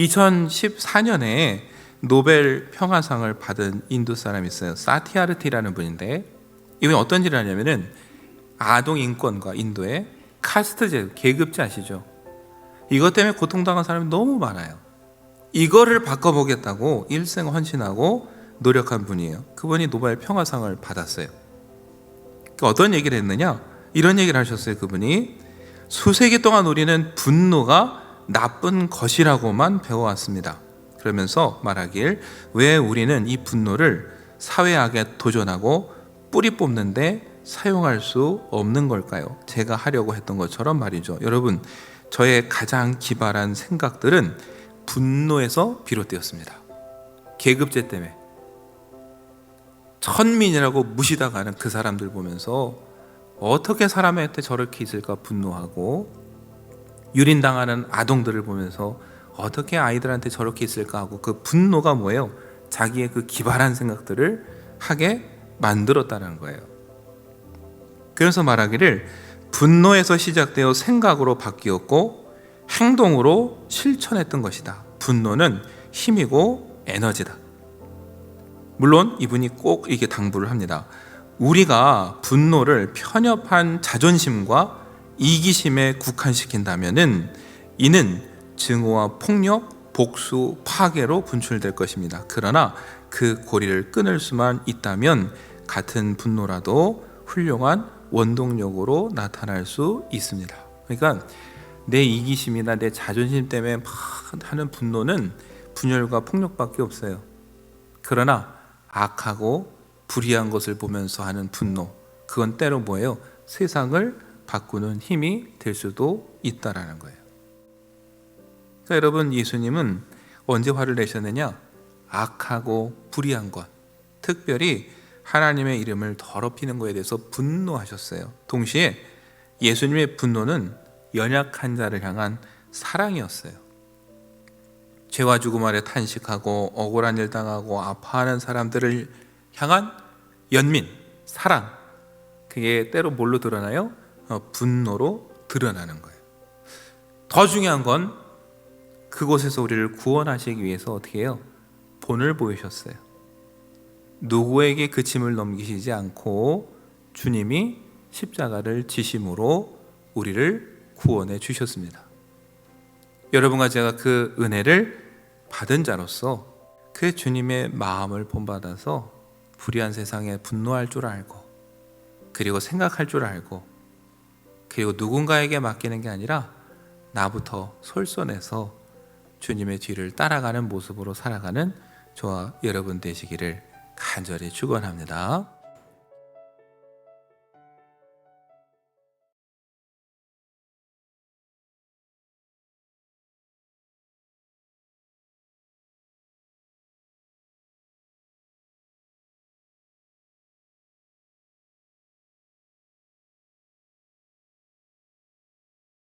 2014년에 노벨 평화상을 받은 인도 사람이 있어요. 사티아르티라는 분인데 이분이 어떤 일을 하냐면은 아동 인권과 인도의 카스트제 계급제 아시죠? 이것 때문에 고통당한 사람이 너무 많아요. 이거를 바꿔보겠다고 일생 헌신하고 노력한 분이에요. 그분이 노벨 평화상을 받았어요. 그 어떤 얘기를 했느냐? 이런 얘기를 하셨어요. 그분이 수세기 동안 우리는 분노가 나쁜 것이라고만 배워왔습니다. 그러면서 말하길 왜 우리는 이 분노를 사회악에 도전하고 뿌리 뽑는데 사용할 수 없는 걸까요? 제가 하려고 했던 것처럼 말이죠. 여러분, 저의 가장 기발한 생각들은 분노에서 비롯되었습니다. 계급제 때문에 천민이라고 무시당하는 그 사람들 보면서 어떻게 사람한테 저렇게 있을까 분노하고 유린당하는 아동들을 보면서 어떻게 아이들한테 저렇게 있을까 하고 그 분노가 뭐예요? 자기의 그 기발한 생각들을 하게 만들었다는 거예요. 그래서 말하기를 분노에서 시작되어 생각으로 바뀌었고 행동으로 실천했던 것이다. 분노는 힘이고 에너지다. 물론 이분이 꼭 이게 당부를 합니다. 우리가 분노를 편협한 자존심과 이기심에 국한시킨다면은 이는 증오와 폭력, 복수, 파괴로 분출될 것입니다. 그러나 그 고리를 끊을 수만 있다면 같은 분노라도 훌륭한 원동력으로 나타날 수 있습니다. 그러니까 내 이기심이나 내 자존심 때문에 막 하는 분노는 분열과 폭력밖에 없어요. 그러나 악하고 불의한 것을 보면서 하는 분노, 그건 때로 뭐예요? 세상을 바꾸는 힘이 될 수도 있다라는 거예요. 그러니까 여러분 예수님은 언제 화를 내셨느냐? 악하고 불의한 것, 특별히 하나님의 이름을 더럽히는 것에 대해서 분노하셨어요. 동시에 예수님의 분노는 연약한 자를 향한 사랑이었어요. 죄와 죽음 아래 탄식하고 억울한 일 당하고 아파하는 사람들을 향한 연민, 사랑. 그게 때로 뭘로 드러나요? 어, 분노로 드러나는 거예요. 더 중요한 건 그곳에서 우리를 구원하시기 위해서 어떻게 해요? 본을 보이셨어요. 누구에게 그 짐을 넘기시지 않고 주님이 십자가를 지심으로 우리를 구원해 주셨습니다. 여러분과 제가 그 은혜를 받은 자로서 그 주님의 마음을 본받아서 불의한 세상에 분노할 줄 알고 그리고 생각할 줄 알고 그리고 누군가에게 맡기는 게 아니라 나부터 솔선해서 주님의 뒤를 따라가는 모습으로 살아가는 저와 여러분 되시기를 간절히 축원합니다.